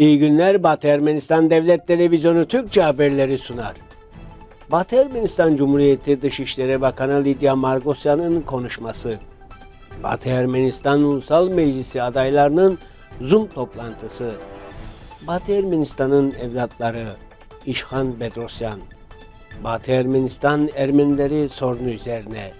İyi günler Batı Ermenistan Devlet Televizyonu Türkçe haberleri sunar. Batı Ermenistan Cumhuriyeti Dışişleri Bakanı Lidya Margosyan'ın konuşması. Batı Ermenistan Ulusal Meclisi adaylarının Zoom toplantısı. Batı Ermenistan'ın evlatları İşhan Bedrosyan. Batı Ermenistan Ermenileri sorunu üzerine.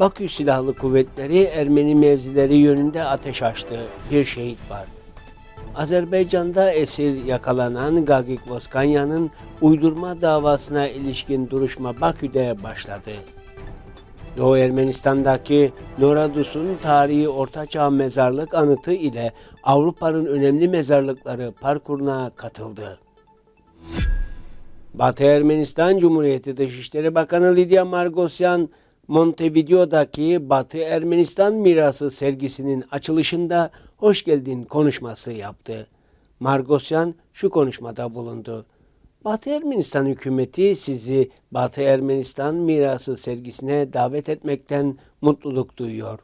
Bakü Silahlı Kuvvetleri Ermeni mevzileri yönünde ateş açtı. Bir şehit var. Azerbaycan'da esir yakalanan Gagik Voskanya'nın uydurma davasına ilişkin duruşma Bakü'de başladı. Doğu Ermenistan'daki Noradus'un tarihi Ortaçağ Mezarlık Anıtı ile Avrupa'nın önemli mezarlıkları parkuruna katıldı. Batı Ermenistan Cumhuriyeti Dışişleri Bakanı Lidya Margosyan, Montevideo'daki Batı Ermenistan Mirası sergisinin açılışında hoş geldin konuşması yaptı. Margosyan şu konuşmada bulundu. Batı Ermenistan hükümeti sizi Batı Ermenistan Mirası sergisine davet etmekten mutluluk duyuyor.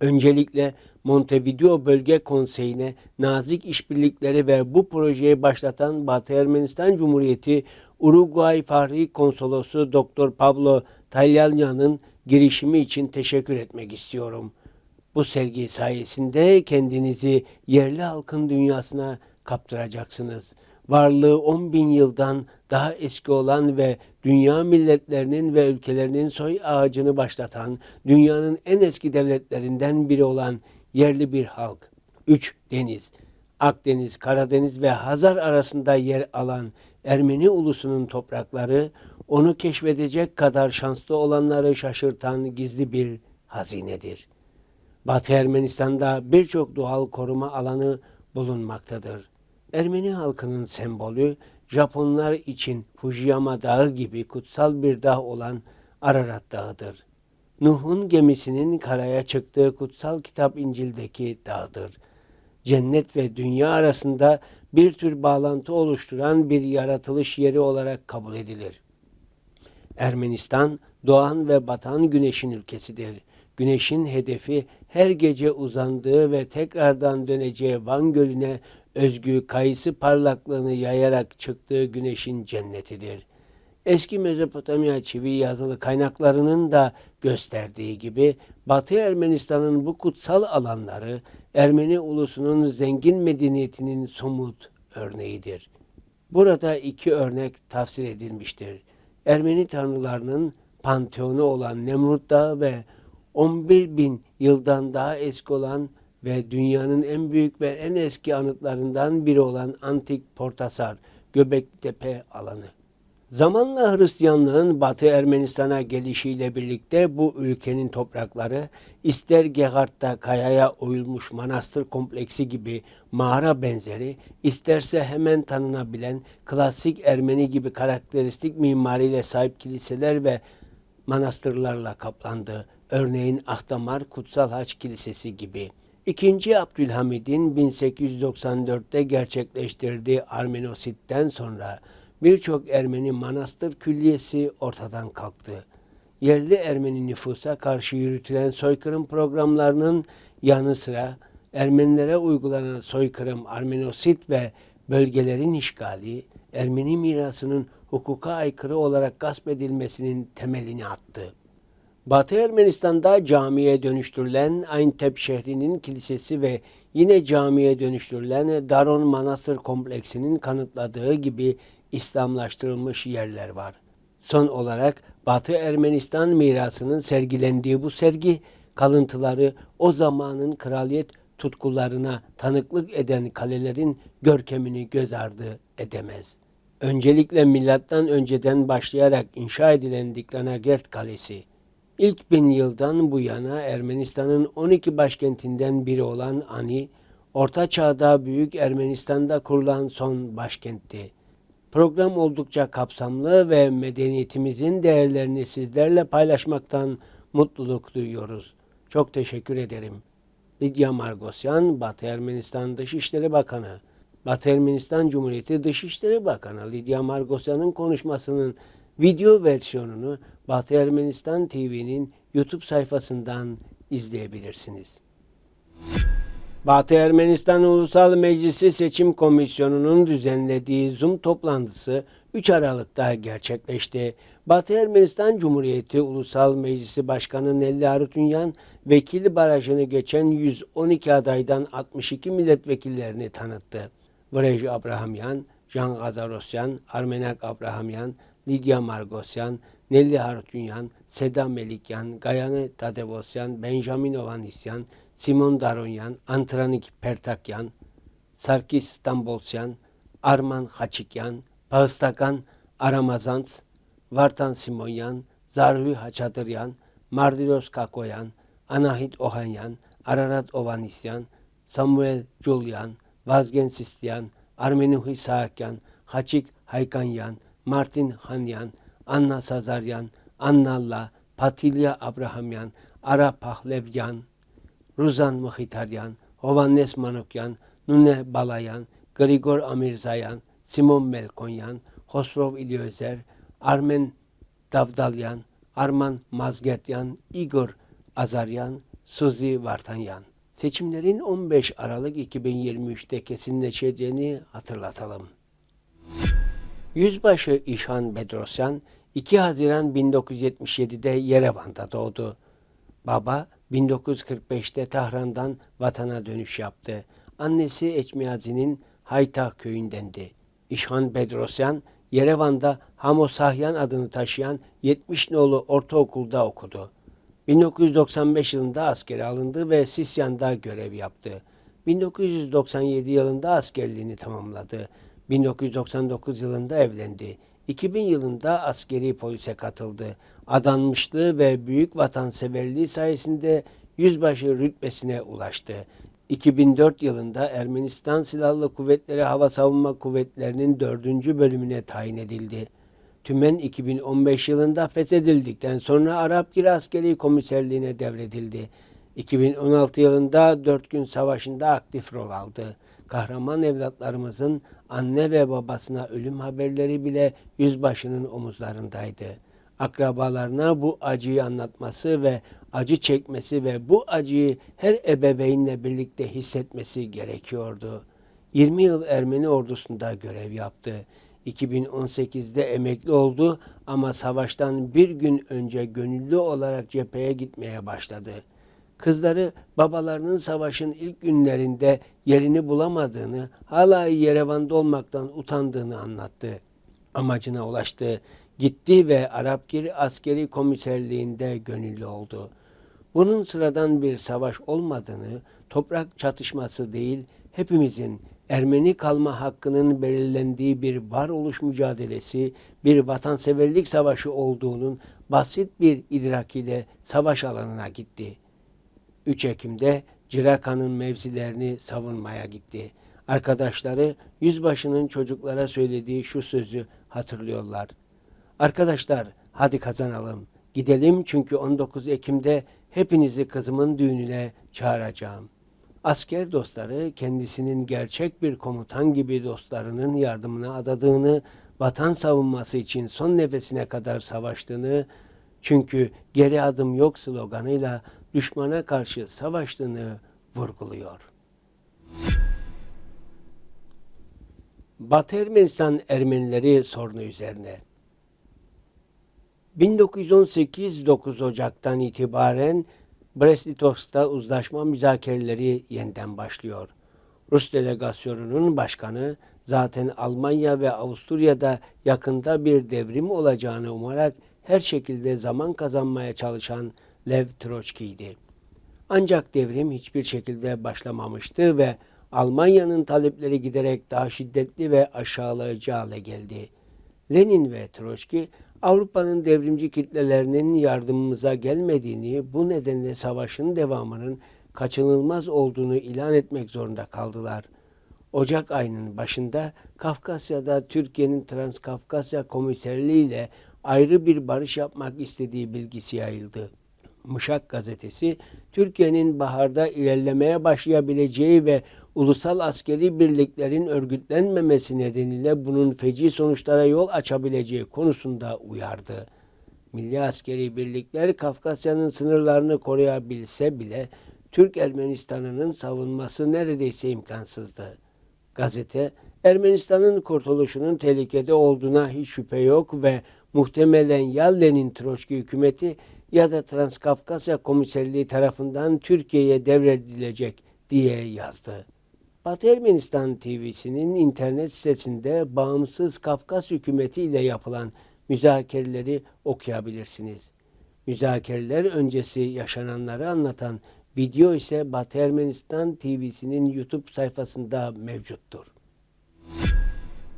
Öncelikle Montevideo Bölge Konseyi'ne nazik işbirlikleri ve bu projeyi başlatan Batı Ermenistan Cumhuriyeti Uruguay Fahri Konsolosu Dr. Pablo Talyanya'nın girişimi için teşekkür etmek istiyorum. Bu sergi sayesinde kendinizi yerli halkın dünyasına kaptıracaksınız. Varlığı 10 bin yıldan daha eski olan ve dünya milletlerinin ve ülkelerinin soy ağacını başlatan, dünyanın en eski devletlerinden biri olan yerli bir halk. 3. Deniz Akdeniz, Karadeniz ve Hazar arasında yer alan Ermeni ulusunun toprakları, onu keşfedecek kadar şanslı olanları şaşırtan gizli bir hazinedir. Batı Ermenistan'da birçok doğal koruma alanı bulunmaktadır. Ermeni halkının sembolü Japonlar için Fujiyama Dağı gibi kutsal bir dağ olan Ararat Dağı'dır. Nuh'un gemisinin karaya çıktığı kutsal kitap İncil'deki dağdır. Cennet ve dünya arasında bir tür bağlantı oluşturan bir yaratılış yeri olarak kabul edilir. Ermenistan doğan ve batan güneşin ülkesidir. Güneşin hedefi her gece uzandığı ve tekrardan döneceği Van Gölü'ne özgü kayısı parlaklığını yayarak çıktığı güneşin cennetidir. Eski Mezopotamya çivi yazılı kaynaklarının da gösterdiği gibi Batı Ermenistan'ın bu kutsal alanları Ermeni ulusunun zengin medeniyetinin somut örneğidir. Burada iki örnek tafsir edilmiştir. Ermeni tanrılarının panteonu olan Nemrut Dağı ve 11 bin yıldan daha eski olan ve dünyanın en büyük ve en eski anıtlarından biri olan Antik Portasar, Göbekli Tepe alanı. Zamanla Hristiyanlığın Batı Ermenistan'a gelişiyle birlikte bu ülkenin toprakları ister Gehart'ta kayaya oyulmuş manastır kompleksi gibi mağara benzeri, isterse hemen tanınabilen klasik Ermeni gibi karakteristik mimariyle sahip kiliseler ve manastırlarla kaplandı. Örneğin Ahdamar Kutsal Haç Kilisesi gibi. İkinci Abdülhamid'in 1894'te gerçekleştirdiği Armenosit'ten sonra birçok Ermeni manastır külliyesi ortadan kalktı. Yerli Ermeni nüfusa karşı yürütülen soykırım programlarının yanı sıra Ermenilere uygulanan soykırım, Armenosit ve bölgelerin işgali, Ermeni mirasının hukuka aykırı olarak gasp edilmesinin temelini attı. Batı Ermenistan'da camiye dönüştürülen Ayntep şehrinin kilisesi ve yine camiye dönüştürülen Daron Manastır kompleksinin kanıtladığı gibi İslamlaştırılmış yerler var. Son olarak Batı Ermenistan mirasının sergilendiği bu sergi kalıntıları o zamanın kraliyet tutkularına tanıklık eden kalelerin görkemini göz ardı edemez. Öncelikle milattan önceden başlayarak inşa edilen Diklanagert Kalesi, İlk bin yıldan bu yana Ermenistan'ın 12 başkentinden biri olan Ani, Orta Çağ'da Büyük Ermenistan'da kurulan son başkentti. Program oldukça kapsamlı ve medeniyetimizin değerlerini sizlerle paylaşmaktan mutluluk duyuyoruz. Çok teşekkür ederim. Lidya Margosyan, Batı Ermenistan Dışişleri Bakanı. Batı Ermenistan Cumhuriyeti Dışişleri Bakanı Lidya Margosyan'ın konuşmasının video versiyonunu Batı Ermenistan TV'nin YouTube sayfasından izleyebilirsiniz. Batı Ermenistan Ulusal Meclisi Seçim Komisyonu'nun düzenlediği Zoom toplantısı 3 Aralık'ta gerçekleşti. Batı Ermenistan Cumhuriyeti Ulusal Meclisi Başkanı Nelli Arutünyan, vekili barajını geçen 112 adaydan 62 milletvekillerini tanıttı. Vrej Abrahamyan, Jean Gazarosyan, Armenak Abrahamyan, Lidya Margosyan, Nelli Harutunyan, Seda Melikyan, Gayane Tadevosyan, Benjamin Ovanisyan, Simon Daronyan, Antranik Pertakyan, Sarkis Stambolsyan, Arman Haçikyan, Pağıstakan Aramazants, Vartan Simonyan, Zarhu Haçadıryan, Mardilos Kakoyan, Anahit Ohanyan, Ararat Ovanisyan, Samuel Julian, Vazgen Sistyan, Armenuhi Saakyan, Haçik Haykanyan, Martin Hanyan, Anna Sazaryan, Annalla, Patilya Abrahamyan, Ara Pahlevyan, Ruzan Mkhitaryan, Hovannes Manukyan, Nune Balayan, Grigor Amirzayan, Simon Melkonyan, Hosrov İlyozer, Armen Davdalyan, Arman Mazgertyan, Igor Azaryan, Suzi Vartanyan. Seçimlerin 15 Aralık 2023'te kesinleşeceğini hatırlatalım. Yüzbaşı İşhan Bedrosyan 2 Haziran 1977'de Yerevan'da doğdu. Baba 1945'te Tahran'dan vatana dönüş yaptı. Annesi Eçmiyazi'nin Haytah köyündendi. İşhan Bedrosyan Yerevan'da Hamosahyan adını taşıyan 70 nolu ortaokulda okudu. 1995 yılında askere alındı ve Sisyan'da görev yaptı. 1997 yılında askerliğini tamamladı. 1999 yılında evlendi. 2000 yılında askeri polise katıldı. Adanmışlığı ve büyük vatanseverliği sayesinde yüzbaşı rütbesine ulaştı. 2004 yılında Ermenistan Silahlı Kuvvetleri Hava Savunma Kuvvetleri'nin 4. bölümüne tayin edildi. Tümen 2015 yılında fethedildikten sonra Arapgir Askeri Komiserliğine devredildi. 2016 yılında 4 gün savaşında aktif rol aldı. Kahraman evlatlarımızın anne ve babasına ölüm haberleri bile yüzbaşının omuzlarındaydı. Akrabalarına bu acıyı anlatması ve acı çekmesi ve bu acıyı her ebeveynle birlikte hissetmesi gerekiyordu. 20 yıl Ermeni ordusunda görev yaptı. 2018'de emekli oldu ama savaştan bir gün önce gönüllü olarak cepheye gitmeye başladı. Kızları babalarının savaşın ilk günlerinde yerini bulamadığını, hala Yerevan'da olmaktan utandığını anlattı. Amacına ulaştı. Gitti ve Arapgir askeri komiserliğinde gönüllü oldu. Bunun sıradan bir savaş olmadığını, toprak çatışması değil, hepimizin Ermeni kalma hakkının belirlendiği bir varoluş mücadelesi, bir vatanseverlik savaşı olduğunun basit bir idrakiyle savaş alanına gitti. 3 Ekim'de Ciraka'nın mevzilerini savunmaya gitti. Arkadaşları yüzbaşının çocuklara söylediği şu sözü hatırlıyorlar. Arkadaşlar hadi kazanalım. Gidelim çünkü 19 Ekim'de hepinizi kızımın düğününe çağıracağım. Asker dostları kendisinin gerçek bir komutan gibi dostlarının yardımına adadığını, vatan savunması için son nefesine kadar savaştığını, çünkü geri adım yok sloganıyla düşmana karşı savaştığını vurguluyor. Batı Ermenistan Ermenileri sorunu üzerine 1918 9 Ocak'tan itibaren Brest-Litovsk'ta uzlaşma müzakereleri yeniden başlıyor. Rus delegasyonunun başkanı zaten Almanya ve Avusturya'da yakında bir devrim olacağını umarak her şekilde zaman kazanmaya çalışan Lev Troçki'ydi. Ancak devrim hiçbir şekilde başlamamıştı ve Almanya'nın talepleri giderek daha şiddetli ve aşağılayıcı hale geldi. Lenin ve Troçki Avrupa'nın devrimci kitlelerinin yardımımıza gelmediğini, bu nedenle savaşın devamının kaçınılmaz olduğunu ilan etmek zorunda kaldılar. Ocak ayının başında Kafkasya'da Türkiye'nin Transkafkasya Komiserliği ile ayrı bir barış yapmak istediği bilgisi yayıldı. Mışak gazetesi Türkiye'nin baharda ilerlemeye başlayabileceği ve ulusal askeri birliklerin örgütlenmemesi nedeniyle bunun feci sonuçlara yol açabileceği konusunda uyardı. Milli askeri birlikler Kafkasya'nın sınırlarını koruyabilse bile Türk Ermenistan'ının savunması neredeyse imkansızdı. Gazete, Ermenistan'ın kurtuluşunun tehlikede olduğuna hiç şüphe yok ve muhtemelen ya Lenin Troçki hükümeti ya da Transkafkasya Komiserliği tarafından Türkiye'ye devredilecek diye yazdı. Batı Ermenistan TV'sinin internet sitesinde bağımsız Kafkas hükümeti ile yapılan müzakereleri okuyabilirsiniz. Müzakereler öncesi yaşananları anlatan video ise Batı Ermenistan TV'sinin YouTube sayfasında mevcuttur.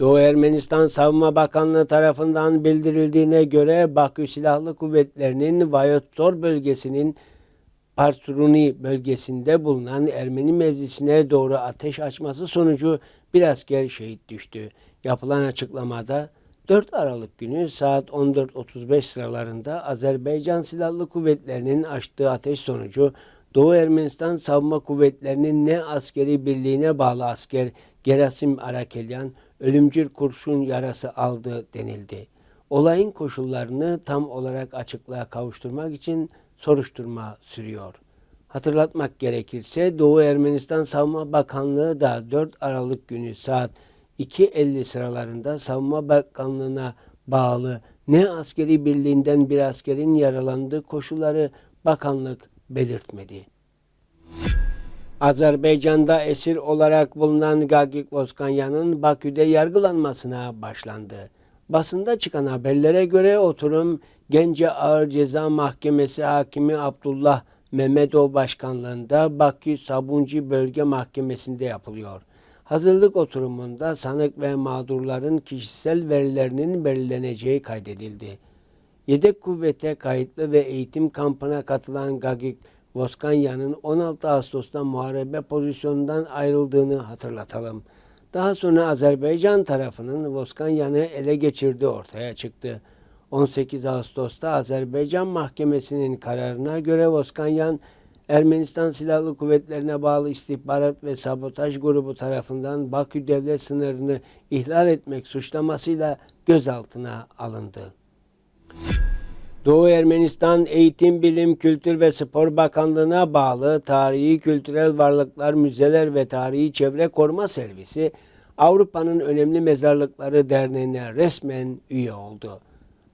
Doğu Ermenistan Savunma Bakanlığı tarafından bildirildiğine göre Bakü Silahlı Kuvvetleri'nin Vayotzor bölgesinin Parturuni bölgesinde bulunan Ermeni mevzisine doğru ateş açması sonucu bir asker şehit düştü. Yapılan açıklamada 4 Aralık günü saat 14.35 sıralarında Azerbaycan Silahlı Kuvvetleri'nin açtığı ateş sonucu Doğu Ermenistan Savunma Kuvvetleri'nin ne askeri birliğine bağlı asker Gerasim Arakelyan ölümcül kurşun yarası aldı denildi. Olayın koşullarını tam olarak açıklığa kavuşturmak için soruşturma sürüyor. Hatırlatmak gerekirse Doğu Ermenistan Savunma Bakanlığı da 4 Aralık günü saat 2.50 sıralarında Savunma Bakanlığı'na bağlı ne askeri birliğinden bir askerin yaralandığı koşulları bakanlık belirtmedi. Azerbaycan'da esir olarak bulunan Gagik Voskanyan'ın Bakü'de yargılanmasına başlandı. Basında çıkan haberlere göre oturum Gence Ağır Ceza Mahkemesi Hakimi Abdullah Mehmetov başkanlığında Bakü Sabuncu Bölge Mahkemesi'nde yapılıyor. Hazırlık oturumunda sanık ve mağdurların kişisel verilerinin belirleneceği kaydedildi. Yedek kuvvete kayıtlı ve eğitim kampına katılan Gagik Voskanya'nın 16 Ağustos'ta muharebe pozisyonundan ayrıldığını hatırlatalım. Daha sonra Azerbaycan tarafının Voskanya'nı ele geçirdiği ortaya çıktı. 18 Ağustos'ta Azerbaycan Mahkemesi'nin kararına göre Voskanyan, Ermenistan Silahlı Kuvvetlerine bağlı istihbarat ve sabotaj grubu tarafından Bakü devlet sınırını ihlal etmek suçlamasıyla gözaltına alındı. Doğu Ermenistan Eğitim, Bilim, Kültür ve Spor Bakanlığı'na bağlı Tarihi Kültürel Varlıklar Müzeler ve Tarihi Çevre Koruma Servisi Avrupa'nın Önemli Mezarlıkları Derneği'ne resmen üye oldu.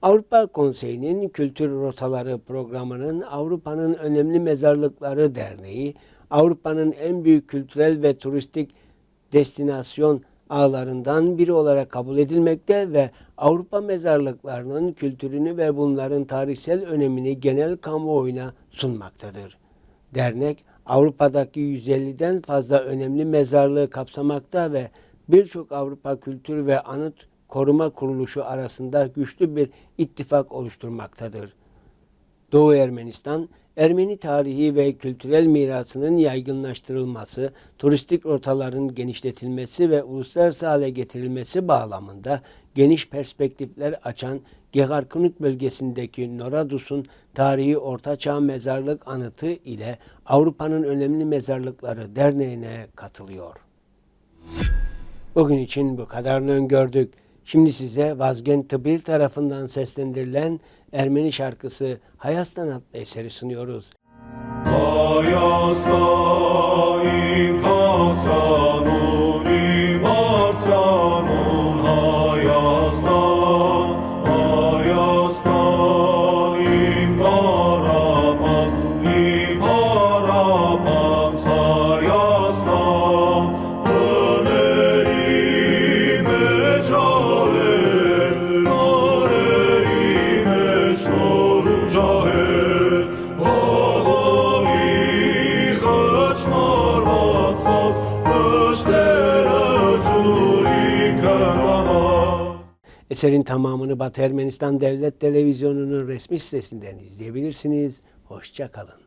Avrupa Konseyi'nin Kültür Rotaları programının Avrupa'nın Önemli Mezarlıkları Derneği, Avrupa'nın en büyük kültürel ve turistik destinasyon ağlarından biri olarak kabul edilmekte ve Avrupa mezarlıklarının kültürünü ve bunların tarihsel önemini genel kamuoyuna sunmaktadır. Dernek Avrupa'daki 150'den fazla önemli mezarlığı kapsamakta ve birçok Avrupa Kültür ve Anıt Koruma Kuruluşu arasında güçlü bir ittifak oluşturmaktadır. Doğu Ermenistan, Ermeni tarihi ve kültürel mirasının yaygınlaştırılması, turistik rotaların genişletilmesi ve uluslararası hale getirilmesi bağlamında geniş perspektifler açan Geharkunik bölgesindeki Noradus'un tarihi ortaçağ mezarlık anıtı ile Avrupa'nın önemli mezarlıkları derneğine katılıyor. Bugün için bu kadarını öngördük. Şimdi size Vazgen Tıbir tarafından seslendirilen Ermeni şarkısı Hayastan adlı eseri sunuyoruz. Hayastan Eserin tamamını Batı Ermenistan Devlet Televizyonu'nun resmi sitesinden izleyebilirsiniz. Hoşça kalın.